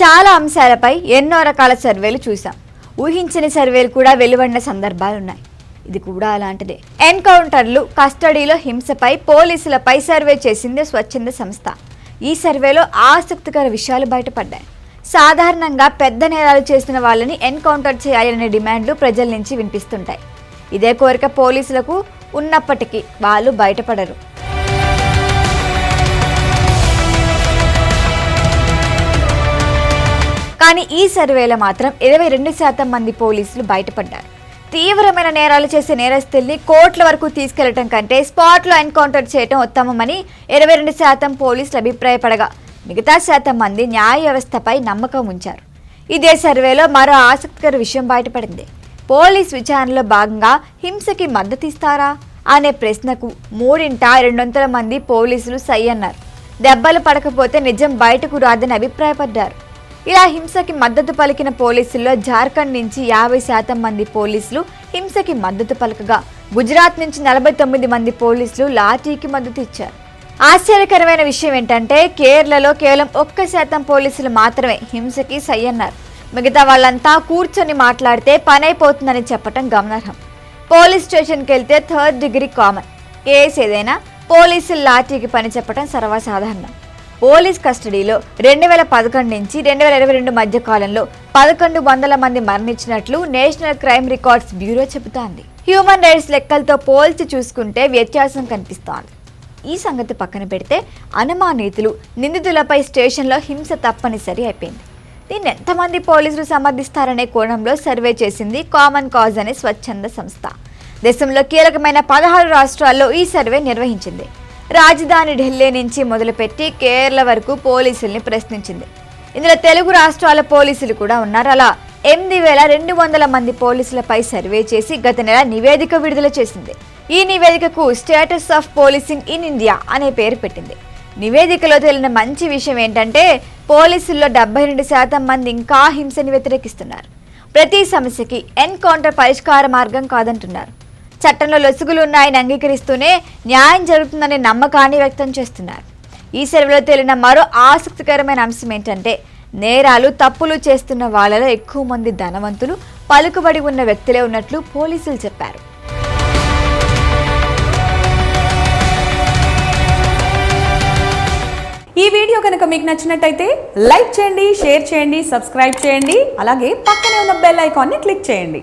చాలా అంశాలపై ఎన్నో రకాల సర్వేలు చూసాం ఊహించని సర్వేలు కూడా వెలువడిన సందర్భాలున్నాయి ఇది కూడా అలాంటిదే. ఎన్కౌంటర్లు కస్టడీలో హింసపై పోలీసులపై సర్వే చేసింది స్వచ్ఛంద సంస్థ. ఈ సర్వేలో ఆసక్తికర విషయాలు బయటపడ్డాయి. సాధారణంగా పెద్ద నేరాలు చేసిన వాళ్ళని ఎన్కౌంటర్ చేయాలనే డిమాండ్లు ప్రజల నుంచి వినిపిస్తుంటాయి. ఇదే కోరిక పోలీసులకు ఉన్నప్పటికీ వాళ్ళు బయటపడరు. కానీ ఈ సర్వేలో మాత్రం ఇరవై రెండు శాతం మంది పోలీసులు బయటపడ్డారు. తీవ్రమైన నేరాలు చేసే నేరస్తుల్ని కోర్టుల వరకు తీసుకెళ్ళటం కంటే స్పాట్లో ఎన్కౌంటర్ చేయటం ఉత్తమమని ఇరవై రెండు శాతం పోలీసులు అభిప్రాయపడగా మిగతా శాతం మంది న్యాయ వ్యవస్థపై నమ్మకం ఉంచారు. ఇదే సర్వేలో మరో ఆసక్తికర విషయం బయటపడింది. పోలీస్ విచారణలో భాగంగా హింసకి మద్దతిస్తారా అనే ప్రశ్నకు మూడింట రెండు వందల మంది పోలీసులు సై అన్నారు. దెబ్బలు పడకపోతే నిజం బయటకు రాదని అభిప్రాయపడ్డారు. ఇలా హింసకి మద్దతు పలికిన పోలీసుల్లో జార్ఖండ్ నుంచి యాభై శాతం మంది పోలీసులు హింసకి మద్దతు పలకగా. గుజరాత్ నుంచి నలభై తొమ్మిది మంది పోలీసులు లాఠీకి మద్దతు ఇచ్చారు. ఆశ్చర్యకరమైన విషయం ఏంటంటే కేరళలో కేవలం ఒక్క శాతం పోలీసులు మాత్రమే హింసకి సై అన్నారు మిగతా వాళ్ళంతా కూర్చొని మాట్లాడితే పని అయిపోతుందని చెప్పటం గమనార్హం. పోలీస్ స్టేషన్కి వెళ్తే థర్డ్ డిగ్రీ కామన్. కేసు ఏదైనా పోలీసులు లాఠీకి పని చెప్పడం సర్వసాధారణం. పోలీస్ కస్టడీలో రెండు వేల పదకొండు నుంచి రెండు వేల ఇరవై రెండు మధ్య కాలంలో పదకొండు వందల మంది మరణించినట్లు నేషనల్ క్రైమ్ రికార్డ్స్ బ్యూరో చెబుతోంది. హ్యూమన్ రైట్స్ లెక్కలతో పోల్చి చూసుకుంటే వ్యత్యాసం కనిపిస్తోంది. ఈ సంగతి పక్కన పెడితే అనుమానితులు నిందితులపై స్టేషన్లో హింస తప్పనిసరి అయిపోయింది. దీన్ని ఎంతమంది పోలీసులు సమర్థిస్తారనే కోణంలో సర్వే చేసింది కామన్ కాజ్ అనే స్వచ్ఛంద సంస్థ. దేశంలో కీలకమైన పదహారు రాష్ట్రాల్లో ఈ సర్వే నిర్వహించింది. రాజధాని ఢిల్లీ నుంచి మొదలుపెట్టి కేరళ వరకు పోలీసుల్ని ప్రశ్నించింది. ఇందులో తెలుగు రాష్ట్రాల పోలీసులు కూడా ఉన్నారు. అలా ఎనిమిది వేల రెండు వందల మంది పోలీసులపై సర్వే చేసి గత నెల నివేదిక విడుదల చేసింది. ఈ నివేదికకు status of policing in India అనే పేరు పెట్టింది. నివేదికలో తేలిన మంచి విషయం ఏంటంటే పోలీసుల్లో డెబ్బై రెండు శాతం మంది ఇంకా హింసని వ్యతిరేకిస్తున్నారు. ప్రతి సమస్యకి ఎన్కౌంటర్ పరిష్కార మార్గం కాదంటున్నారు. చట్టంలో లొసుగులు ఉన్నాయని అంగీకరిస్తూనే న్యాయం జరుగుతుందనే నమ్మకాన్ని వ్యక్తం చేస్తున్నారు. ఈ సెలవులో తేలిన మరో ఆసక్తికరమైన అంశం ఏంటంటే నేరాలు తప్పులు చేస్తున్న వాళ్ళలో ఎక్కువ మంది ధనవంతులు పలుకుబడి ఉన్న వ్యక్తులే ఉన్నట్లు పోలీసులు చెప్పారు. ఈ వీడియో కనుక మీకు నచ్చినట్టయితే లైక్ చేయండి షేర్ చేయండి సబ్స్క్రైబ్ చేయండి అలాగే పక్కనే ఉన్న బెల్ ఐకాన్ని క్లిక్ చేయండి.